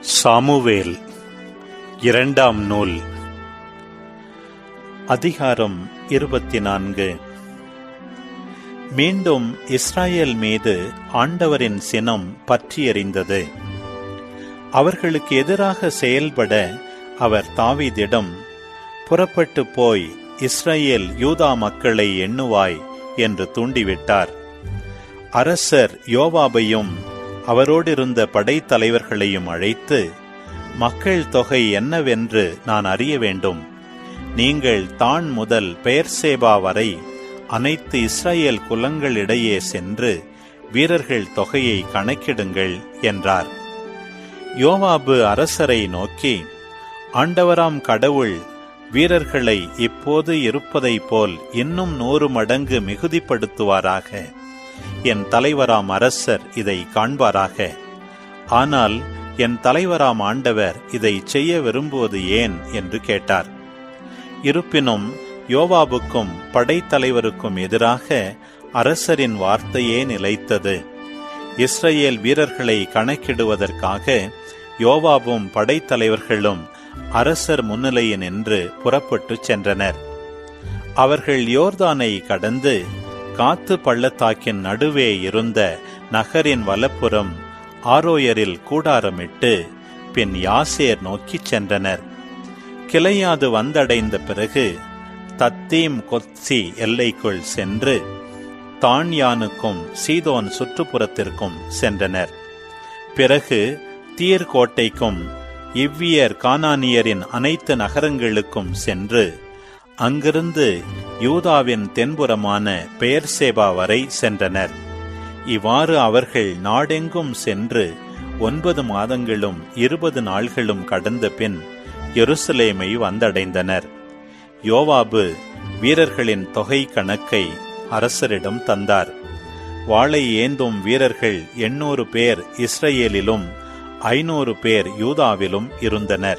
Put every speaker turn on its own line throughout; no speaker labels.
Samuel இரண்டாம் நூல். அதிகாரம் இருபத்தி நான்கு மீண்டும் இஸ்ராயேல் மீது ஆண்டவரின் சினம் பற்றி எறிந்தது அவர்களுக்கு எதிராக செயல்பட அவர் தாவீதிடம் புறப்பட்டு போய் இஸ்ரேல் யூதா மக்களை எண்ணுவாய் என்று தூண்டிவிட்டார். அரசர் யோவாபையும் அவரோடிருந்த படைத்தலைவர்களையும் அழைத்து மக்கள் தொகை என்னவென்று நான் அறிய வேண்டும். நீங்கள் தான் முதல் பெயர்சேபா வரை அனைத்து இஸ்ரேல் குலங்களிடையே சென்று வீரர்கள் தொகையை கணக்கிடுங்கள் என்றார். யோவாபு அரசரை நோக்கி ஆண்டவராம் கடவுள் வீரர்களை இப்போது இருப்பதைப் போல் இன்னும் நூறு மடங்கு மிகுதிப்படுத்துவாராக. என் தலைவராம் அரசர் இதை காண்பாராக. ஆனால் என் தலைவராம் ஆண்டவர் இதை செய்ய விரும்புவது ஏன் என்று கேட்டார். இருப்பினும் யோவாபுக்கும் படைத்தலைவருக்கும் எதிராக அரசரின் வார்த்தையே நிலைத்தது. இஸ்ரேல் வீரர்களை கணக்கிடுவதற்காக யோவாபும் படைத்தலைவர்களும் அரசர் முன்னிலையில் நின்று புறப்பட்டு சென்றனர். அவர்கள் யோர்தானை கடந்து காத்து பள்ளத்தாக்கின் நடுவே இருந்த நகரின் வலப்புறம் ஆரோயரில் கூடாரமிட்டு பின் யாசேர் நோக்கிச் சென்றனர். கிளையாது வந்தடைந்த பிறகு தத்தீம் கொத்சி எல்லைக்குள் சென்று தான்யானுக்கும் சீதோன் சுற்றுப்புறத்திற்கும் சென்றனர். பிறகு தீர்கோட்டைக்கும் இவ்வியர் கானானியரின் அனைத்து நகரங்களுக்கும் சென்று அங்கிருந்து யூதாவின் தென்புறமான பெயர்சேபா வரை சென்றனர். இவ்வாறு அவர்கள் நாடெங்கும் சென்று ஒன்பது மாதங்களும் இருபது நாள்களும் கடந்த பின் எருசலேமை வந்தடைந்தனர். யோவாபு வீரர்களின் தொகை கணக்கை அரசரிடம் தந்தார். வாளை ஏந்தும் வீரர்கள் எண்ணூறு பேர் இஸ்ரேலிலும் ஐநூறு பேர் யூதாவிலும் இருந்தனர்.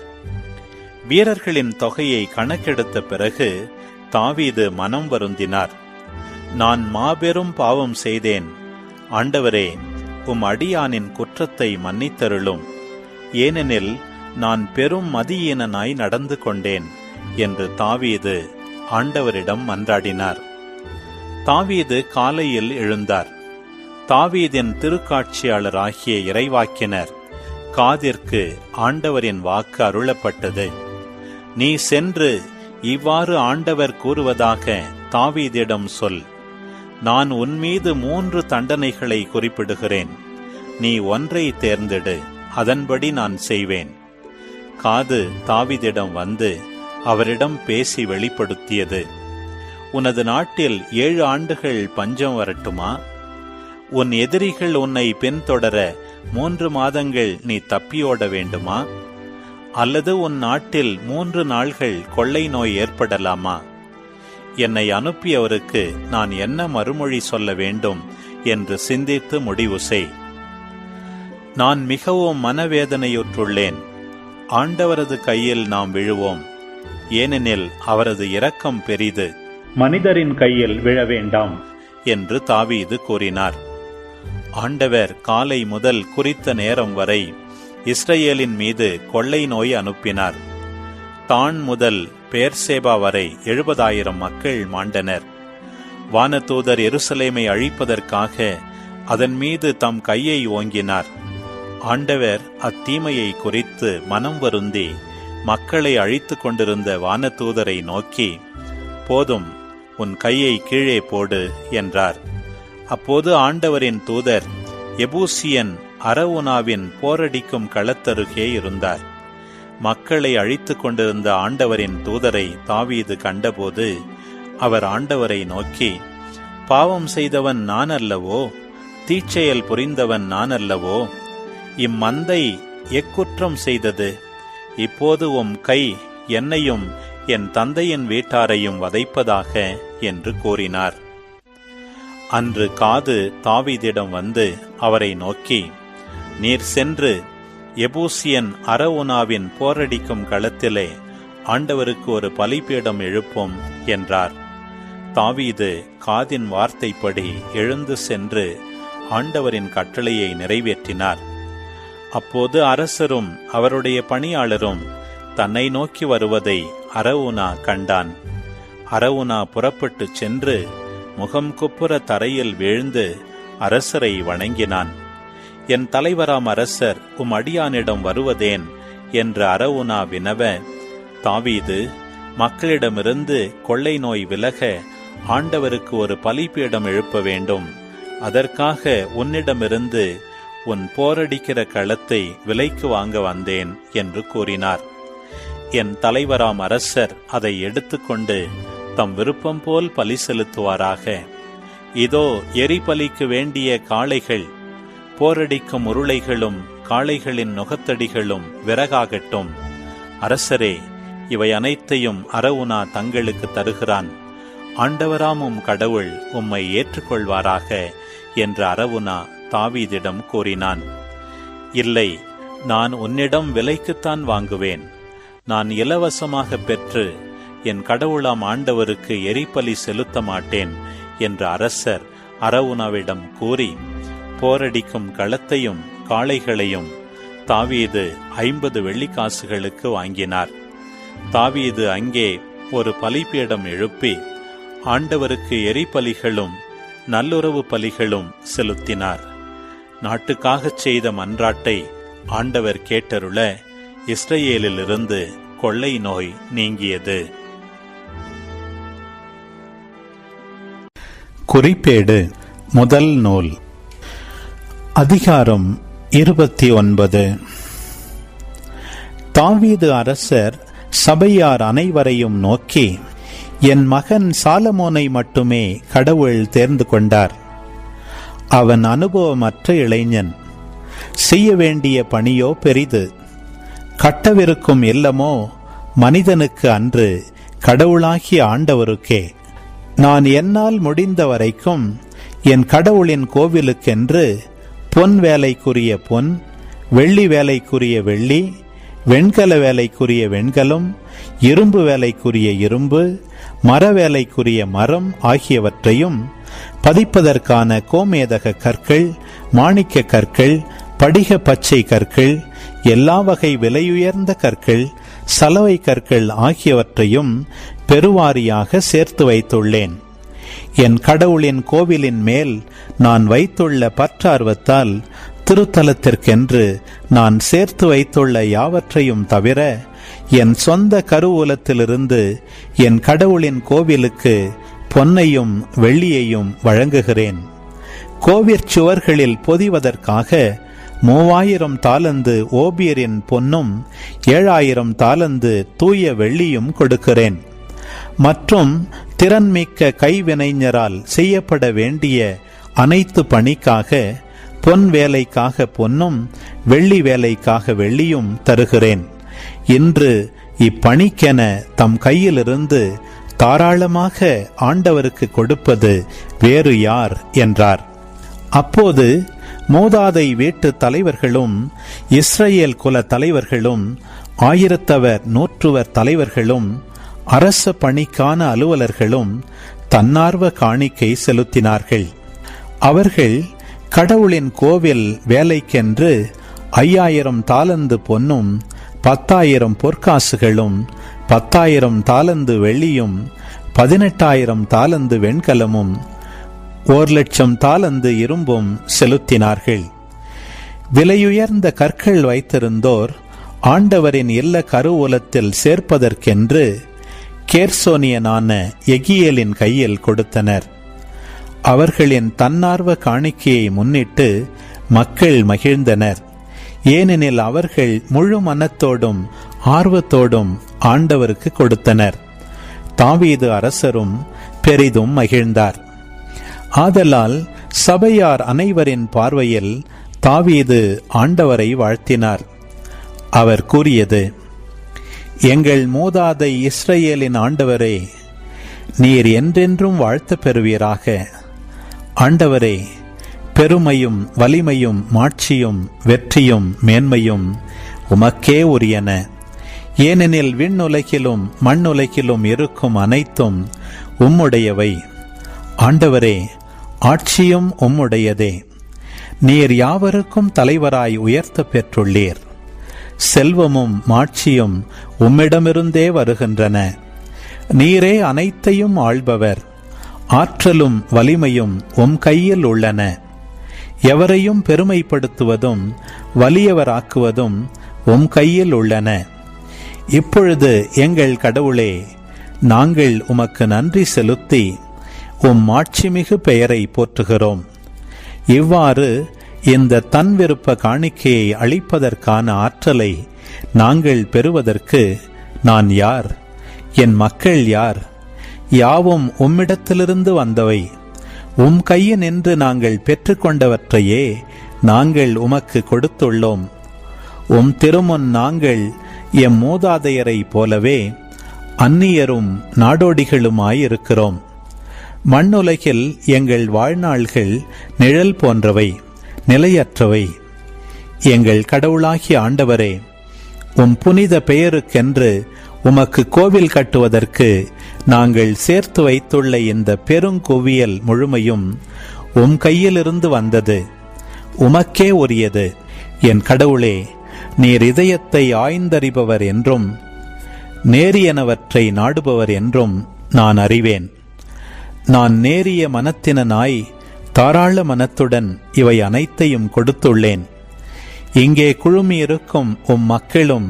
வீரர்களின் தொகையை கணக்கெடுத்த பிறகு தாவீது மனம் வருந்தினார். நான் மாபெரும் பாவம் செய்தேன். ஆண்டவரே உம் அடியானின் குற்றத்தை மன்னித்தருளும். ஏனெனில் நான் பெரும் மதியீனனாய் நடந்து கொண்டேன் என்று தாவீது ஆண்டவரிடம் மன்றாடினார். தாவீது காலையில் எழுந்தார். தாவீதின் திருக்காட்சியாளராகிய இறைவாக்கினர் காதிற்கு ஆண்டவரின் வாக்கு அருளப்பட்டது. நீ சென்று இவ்வாறு ஆண்டவர் கூறுவதாக தாவீதிடம் சொல் நான் உன்மீது மூன்று தண்டனைகளை குறிப்பிடுகிறேன். நீ ஒன்றை தேர்ந்தெடு அதன்படி நான் செய்வேன். காது தாவிதிடம் வந்து அவரிடம் பேசி வெளிப்படுத்தியது உனது நாட்டில் ஏழு ஆண்டுகள் பஞ்சம் வரட்டுமா? உன் எதிரிகள் உன்னை பின்தொடர மூன்று மாதங்கள் நீ தப்பியோட வேண்டுமா? அல்லது உன் நாட்டில் மூன்று நாள்கள் கொள்ளை நோய் ஏற்படலாமா? என்னை அனுப்பியவருக்கு நான் என்ன மறுமொழி சொல்ல வேண்டும் என்று சிந்தித்து முடிவு செய். நான் மிகவும் மனவேதனையுற்றுள்ளேன். ஆண்டவரது கையில் நாம் விழுவோம். ஏனெனில் அவரது இரக்கம் பெரிது. மனிதரின் கையில் விழ வேண்டாம். என்று தாவீது கூறினார். ஆண்டவர் காலை முதல் குறித்த நேரம் வரை இஸ்ரேலின் மீது கொள்ளை நோய் அனுப்பினார். தான் முதல் பேர்சேபா வரை எழுபதாயிரம் மக்கள் மாண்டனர். வானதூதர் எருசலேமை அழிப்பதற்காக அதன் மீது தம் கையை ஓங்கினார். ஆண்டவர் அத்தீமையை குறித்து மனம் வருந்தி மக்களை அழித்து கொண்டிருந்த வானதூதரை நோக்கி போதும் உன் கையை கீழே போடு என்றார். அப்போது ஆண்டவரின் தூதர் எபூசியன் அரவுனாவின் போரடிக்கும் களத்தருகே இருந்தார். மக்களை அழித்து கொண்டிருந்த ஆண்டவரின் தூதரை தாவீது கண்டபோது அவர் ஆண்டவரை நோக்கி பாவம் செய்தவன் நான் அல்லவோ தீச்செயல் புரிந்தவன் நான் அல்லவோ இம்மந்தை எக்குற்றம் செய்தது? இப்போது உம் கை என்னையும் என் தந்தையின் வீட்டாரையும் வதைப்பதாக என்று கூறினார். அன்று காது தாவீதிடம் வந்து அவரை நோக்கி நீர் சென்று எபூசியன் அரவுனாவின் போரடிக்கும் களத்திலே ஆண்டவருக்கு ஒரு பலிபீடம் எழுப்போம் என்றார். தாவீது காதின் வார்த்தைப்படி எழுந்து சென்று ஆண்டவரின் கட்டளையை நிறைவேற்றினார். அப்போது அரசரும் அவருடைய பணியாளரும் தன்னை நோக்கி வருவதை அரவுனா கண்டான். அரவுனா புறப்பட்டுச் சென்று முகம் குப்புற தரையில் வீழ்ந்து அரசரை வணங்கினான். என் தலைவராம் அரசர் உம் அடியானிடம் வருவதேன் என்று அரவுனா வினவ தாவீது மக்களிடமிருந்து கொள்ளை நோய் விலக ஆண்டவருக்கு ஒரு பலிபீடம் எழுப்ப வேண்டும். அதற்காக உன்னிடமிருந்து உன் போரடிக்கிற களத்தை விலைக்கு வாங்க வந்தேன் என்று கூறினார். என் தலைவராம் அரசர் அதை எடுத்துக்கொண்டு தம் விருப்பம் போல் பலி செலுத்துவாராக. இதோ எரிபலிக்கு வேண்டிய காளைகள் போரடிக்கும் உருளைகளும் காளைகளின் நுகத்தடிகளும் விறகாகட்டும். அரசரே இவை அனைத்தையும் அரவுனா தங்களுக்கு தருகிறான். ஆண்டவராமும் கடவுள் உம்மை ஏற்றுக்கொள்வாராக என்று அரவுனா தாவீதிடம் கூறினான். இல்லை நான் உன்னிடம் விலைக்குத்தான் வாங்குவேன். நான் இலவசமாக பெற்று என் கடவுளாம் ஆண்டவருக்கு எரிபலி செலுத்த மாட்டேன் என்று அரசர் அரவுனாவிடம் கூறி போரடிக்கும் களத்தையும் காளைகளையும் தாவீது ஐம்பது வெள்ளிக்காசுகளுக்கு வாங்கினார். தாவீது அங்கே ஒரு பலிப்பீடம் எழுப்பி ஆண்டவருக்கு எரிபலிகளும் நல்லுறவு பலிகளும் செலுத்தினார். நாட்டுக்காகச் செய்த மன்றாட்டை ஆண்டவர் கேட்டருள இஸ்ரேலிலிருந்து கொள்ளை நோய் நீங்கியது. குறிப்பேடு முதல் நூல். அதிகாரம் இருபத்தி ஒன்பது. தாவீது அரசர் சபையார் அனைவரையும் நோக்கி என் மகன் சாலமோனை மட்டுமே கடவுள் தேர்ந்து கொண்டார். அவன் அனுபவமற்ற இளைஞன். செய்ய வேண்டிய பணியோ பெரிது. கட்டவிருக்கும் இல்லமோ மனிதனுக்கு அன்று கடவுளாகிய ஆண்டவருக்கே. நான் என்னால் முடிந்த வரைக்கும் என் கடவுளின் கோவிலுக்கென்று பொன் வேலைக்குரிய பொன் வெள்ளி வேலைக்குரிய வெள்ளி வெண்கல வேலைக்குரிய வெண்கலம் இரும்பு வேலைக்குரிய இரும்பு மர வேலைக்குரிய மரம் ஆகியவற்றையும் பதிப்பதற்கான கோமேதக கற்கள் மாணிக்க கற்கள் படிக பச்சை கற்கள் எல்லா வகை விலையுயர்ந்த கற்கள் சலவை கற்கள் ஆகியவற்றையும் பெருவாரியாக சேர்த்து வைத்துள்ளேன். என் கடவுளின் கோவிலின் மேல் நான் வைத்துள்ள பற்றார்வத்தால் திருத்தலத்திற்கென்று நான் சேர்த்து வைத்துள்ள யாவற்றையும் தவிர என் சொந்த கருவூலத்திலிருந்து என் கடவுளின் கோவிலுக்கு பொன்னையும் வெள்ளியையும் வழங்குகிறேன். கோவிற் சுவர்களில் பொதிவதற்காக மூவாயிரம் தாலந்து ஓபியரின் பொன்னும் ஏழாயிரம் தாலந்து தூய வெள்ளியும் கொடுக்கிறேன். மற்றும் திறன்மிக்க கைவினைஞரால் செய்யப்பட வேண்டிய அனைத்து பணிக்காக பொன் வேலைக்காக பொன்னும் வெள்ளி வேலைக்காக வெள்ளியும் தருகிறேன். இன்று இப்பணிக்கென தம் கையிலிருந்து தாராளமாக ஆண்டவருக்கு கொடுப்பது வேறு யார் என்றார். அப்போது மூதாதை வீட்டு தலைவர்களும் இஸ்ரேல் குல தலைவர்களும் ஆயிரத்தவர் நூற்றுவர் தலைவர்களும் அரச பணிக்கான அலுவலர்களும் தன்னார்வ காணிக்கை செலுத்தினார்கள். அவர்கள் கடவுளின் கோவில் வேலைக்கென்று ஐயாயிரம் தாளந்து பொன்னும் பத்தாயிரம் பொற்காசுகளும் பத்தாயிரம் தாளந்து வெள்ளியும் பதினெட்டாயிரம் தாளந்து வெண்கலமும் ஓர் லட்சம் தாளந்து இரும்பும் செலுத்தினார்கள். விலையுயர்ந்த கற்கள் வைத்திருந்தோர் ஆண்டவரின் இல்ல கருவூலத்தில் சேர்ப்பதற்கென்று கேர்சோனியனான எகியலின் கையில் கொடுத்தனர். அவர்களின் தன்னார்வ காணிக்கையை முன்னிட்டு மக்கள் மகிழ்ந்தனர். ஏனெனில் அவர்கள் முழு மனத்தோடும் ஆர்வத்தோடும் ஆண்டவருக்கு கொடுத்தனர். தாவீது அரசரும் பெரிதும் மகிழ்ந்தார். ஆதலால் சபையார் அனைவரின் பார்வையில் தாவீது ஆண்டவரை வாழ்த்தினார். அவர் கூறியது எங்கள் மூதாதை இஸ்ரேலின் ஆண்டவரே நீர் என்றென்றும் வாழ்த்த பெறுவீராக. ஆண்டவரே பெருமையும் வலிமையும் மாட்சியும் வெற்றியும் மேன்மையும் உமக்கே உரியன. ஏனெனில் விண்ணுலகிலும் மண்ணுலகிலும் இருக்கும் அனைத்தும் உம்முடையவை. ஆண்டவரே ஆட்சியும் உம்முடையதே. நீர் யாவருக்கும் தலைவராய் உயர்த்த பெற்றுள்ளீர். செல்வமும் மாட்சியும் உம்மிடமிருந்தே வருகின்றன. நீரே அனைத்தையும் ஆள்பவர். ஆற்றலும் வலிமையும் உம் கையில் உள்ளன. எவரையும் பெருமைப்படுத்துவதும் வலியவராக்குவதும் உம் கையில் உள்ளன. இப்பொழுது எங்கள் கடவுளே நாங்கள் உமக்கு நன்றி செலுத்தி உம் மாட்சிமிகு பெயரை போற்றுகிறோம். இவ்வாறு இந்த தன் விருப்ப காணிக்கையை அளிப்பதற்கான ஆற்றலை நாங்கள் பெறுவதற்கு நான் யார்? என் மக்கள் யார்? யாவும் உம்மிடத்திலிருந்து வந்தவை. உம் கையினின்று நாங்கள் பெற்றுக்கொண்டவற்றையே நாங்கள் உமக்கு கொடுத்துள்ளோம். உம் திருமுன் நாங்கள் எம் மூதாதையரைப் போலவே அந்நியரும் நாடோடிகளுமாயிருக்கிறோம். மண்ணுலகில் எங்கள் வாழ்நாள்கள் நிழல் போன்றவை. நிலையற்றவை. எங்கள் கடவுளாகிய ஆண்டவரே உம் புனித பெயருக்கென்று உமக்கு கோவில் கட்டுவதற்கு நாங்கள் சேர்த்து வைத்துள்ள இந்த பெருங்குவியல் முழுமையும் உம் கையிலிருந்து வந்தது. உமக்கே உரியது. என் கடவுளே நீர் இதயத்தை ஆய்ந்தறிபவர் என்றும் நேரியனவற்றை நாடுபவர் என்றும் நான் அறிவேன். நான் நேரிய மனத்தினனாய் தாராள மனத்துடன் இவை அனைத்தையும் கொடுத்துள்ளேன். இங்கே குழுமியிருக்கும் உம் மக்களும்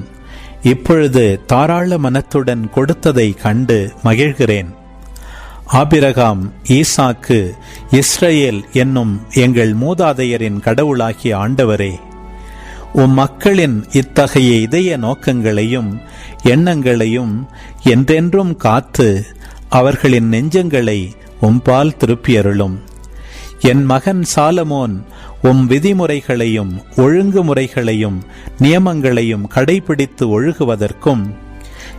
இப்பொழுது தாராள மனத்துடன் கொடுத்ததை கண்டு மகிழ்கிறேன். ஆபிரகாம் ஈசாக்கு இஸ்ரேல் என்னும் எங்கள் மூதாதையரின் கடவுளாகிய ஆண்டவரே உம் மக்களின் இத்தகைய இதய நோக்கங்களையும் எண்ணங்களையும் என்றென்றும் காத்து அவர்களின் நெஞ்சங்களை உம்பால் திருப்பியருளும். என் மகன் சாலமோன் உம் விதிமுறைகளையும் ஒழுங்குமுறைகளையும் நியமங்களையும் கடைபிடித்து ஒழுகுவதற்கும்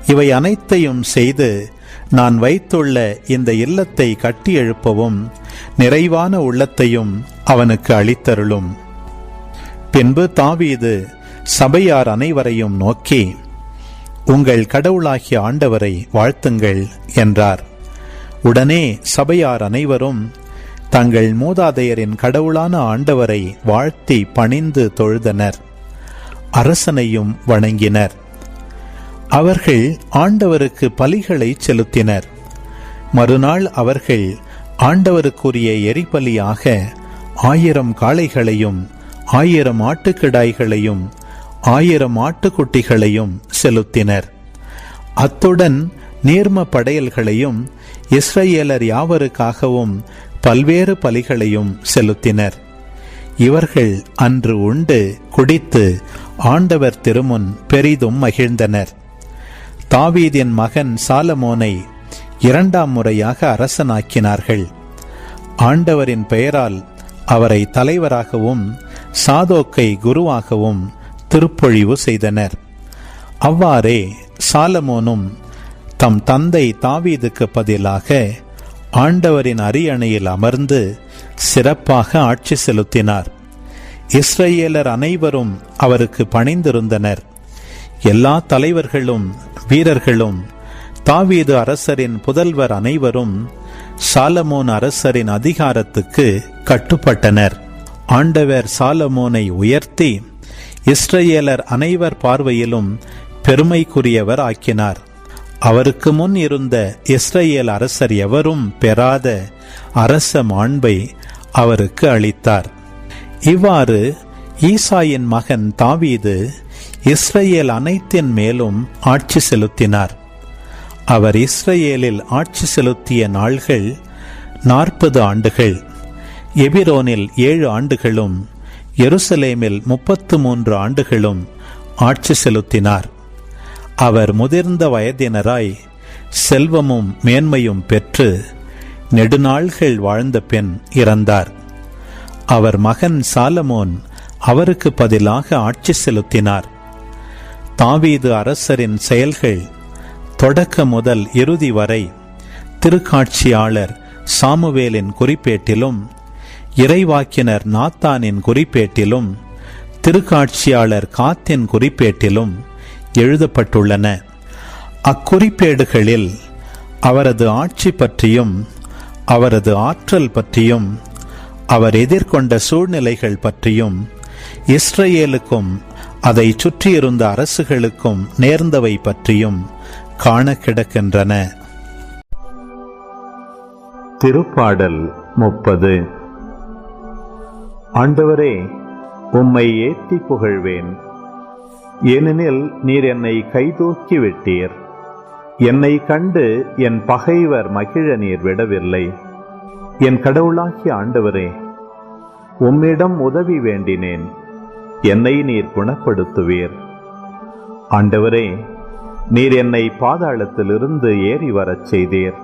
இவை அனைத்தையும் செய்து நான் வைத்துள்ள இந்த இல்லத்தை கட்டி எழுப்பவும் நிறைவான உள்ளத்தையும் அவனுக்கு அளித்தருளும். பின்பு தாவீது சபையார் அனைவரையும் நோக்கி உங்கள் கடவுளாகிய ஆண்டவரை வாழ்த்துங்கள் என்றார். உடனே சபையார் அனைவரும் தங்கள் மூதாதையரின் கடவுளான ஆண்டவரை வாழ்த்தி பணிந்து தொழுதனர். அரசனையும் வணங்கினர். அவர்கள் ஆண்டவருக்கு பலிகளை செலுத்தினர். மறுநாள் அவர்கள் ஆண்டவருக்குரிய எரிபலியாக ஆயிரம் காளைகளையும் ஆயிரம் ஆட்டுக்கிடாய்களையும் ஆயிரம் ஆட்டுக்குட்டிகளையும் செலுத்தினர். அத்துடன் நீர்ம படையல்களையும் இஸ்ரேலர் யாவருக்காகவும் பல்வேறு பலிகளையும் செலுத்தினர். இவர்கள் அன்று உண்டு குடித்து ஆண்டவர் திருமுன் பெரிதும் மகிழ்ந்தனர். தாவீதின் மகன் சாலமோனை இரண்டாம் முறையாக அரசனாக்கினார்கள். ஆண்டவரின் பெயரால் அவரை தலைவராகவும் சாதோக்கை குருவாகவும் திருப்பொழிவு செய்தனர். அவ்வாறே சாலமோனும் தம் தந்தை தாவீதுக்கு பதிலாக ஆண்டவரின் அரியணையில் அமர்ந்து சிறப்பாக ஆட்சி செலுத்தினார். இஸ்ரேலர் அனைவரும் அவருக்கு பணிந்திருந்தனர். எல்லா தலைவர்களும் வீரர்களும் தாவீது அரசரின் புதல்வர் அனைவரும் சாலமோன் அரசரின் அதிகாரத்துக்கு கட்டுப்பட்டனர். ஆண்டவர் சாலமோனை உயர்த்தி இஸ்ரேலர் அனைவர் பார்வையிலும் பெருமைக்குரியவர் ஆக்கினார். அவருக்கு முன் இருந்த இஸ்ரேல் அரசர் எவரும் பெறாத அரச மாண்பை அவருக்கு அளித்தார். இவ்வாறு ஈசாயின் மகன் தாவீது இஸ்ரேல் அனைத்தின் மேலும் ஆட்சி செலுத்தினார். அவர் இஸ்ரேலில் ஆட்சி செலுத்திய நாள்கள் நாற்பது ஆண்டுகள். எபிரோனில் ஏழு ஆண்டுகளும் எருசலேமில் முப்பத்து மூன்று ஆண்டுகளும் ஆட்சி செலுத்தினார். அவர் முதிர்ந்த வயதினராய் செல்வமும் மேன்மையும் பெற்று நெடுநாள்கள் வாழ்ந்த பெண் இறந்தார். அவர் மகன் சாலமோன் அவருக்கு பதிலாக ஆட்சி செலுத்தினார். தாவீது அரசரின் செயல்கள் தொடக்க முதல் இறுதி வரை திருக்காட்சியாளர் சாமுவேலின் குறிப்பேட்டிலும் இறைவாக்கினர் நாத்தானின் குறிப்பேட்டிலும் திருக்காட்சியாளர் காத்தின் குறிப்பேட்டிலும் எழுதப்பட்டுள்ளன. அக்குறிப்பேடுகளில் அவரது ஆட்சி பற்றியும் அவரது ஆற்றல் பற்றியும் அவர் எதிர்கொண்ட சூழ்நிலைகள் பற்றியும் இஸ்ரேலுக்கும் அதை சுற்றியிருந்த அரசுகளுக்கும் நேர்ந்தவை பற்றியும் காண கிடக்கின்றன. திருப்பாடல் முப்பது. ஆண்டவரே உம்மை ஏத்தி புகழ்வேன். ஏனெனில் நீர் என்னை கைதூக்கி விட்டீர். என்னை கண்டு என் பகைவர் மகிழ நீர் விடவில்லை. என் கடவுளாகிய ஆண்டவரே உம்மிடம் உதவி வேண்டினேன். என்னை நீர் குணப்படுத்துவீர். ஆண்டவரே நீர் என்னை பாதாளத்திலிருந்து ஏறி வரச் செய்தீர்.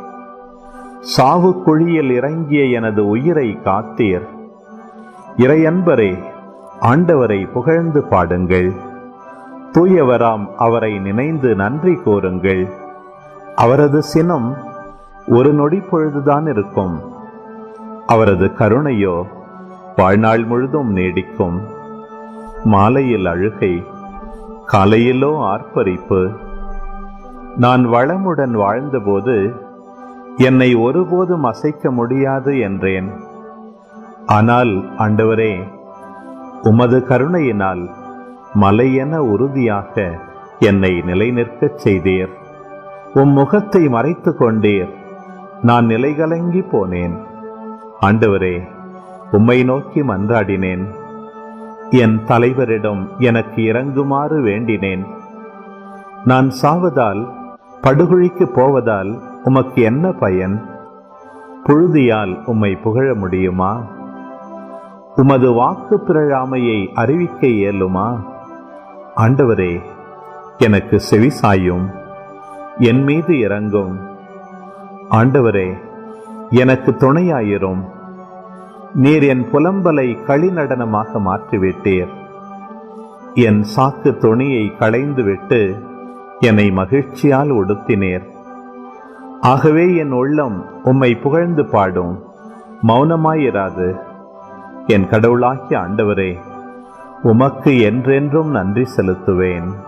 சாவு குழியில் இறங்கிய எனது உயிரை காத்தீர். இறையன்பரே ஆண்டவரை புகழ்ந்து பாடுங்கள். தூயவராம் அவரை நினைந்து நன்றி கூறுங்கள். அவரது சினம் ஒரு நொடி பொழுதுதான் இருக்கும். அவரது கருணையோ வாழ்நாள் முழுதும் நீடிக்கும். மாலையில் அழுகை காலையிலோ ஆர்ப்பரிப்பு. நான் வளமுடன் வாழ்ந்தபோது என்னை ஒருபோதும் அசைக்க முடியாது என்றேன். ஆனால் ஆண்டவரே உமது கருணையினால் மலையென உறுதியாக என்னை நிலைநிற்கச் செய்தீர். உம் முகத்தை மறைத்து கொண்டீர். நான் நிலைகலங்கி போனேன். ஆண்டவரே உம்மை நோக்கி மன்றாடினேன். என் தலைவரிடம் எனக்கு இறங்குமாறு வேண்டினேன். நான் சாவதால் படுகொழிக்கு போவதால் உமக்கு என்ன பயன்? புழுதியால் உம்மை புகழ முடியுமா? உமது வாக்கு பிறழாமையை அறிவிக்க இயலுமா? ஆண்டவரே எனக்கு செவிசாயும் என் மீது இறங்கும். ஆண்டவரே எனக்கு துணையாயிரும். நீர் என் புலம்பலை களிநடனமாக மாற்றிவிட்டீர். என் சாக்கு துணியை களைந்துவிட்டு என்னை மகிழ்ச்சியால் உடுத்தினீர். ஆகவே என் உள்ளம் உம்மை புகழ்ந்து பாடும். மௌனமாயிராது. என் கடவுளாகிய ஆண்டவரே உமக்கு என்றென்றும் நன்றி செலுத்துவேன்.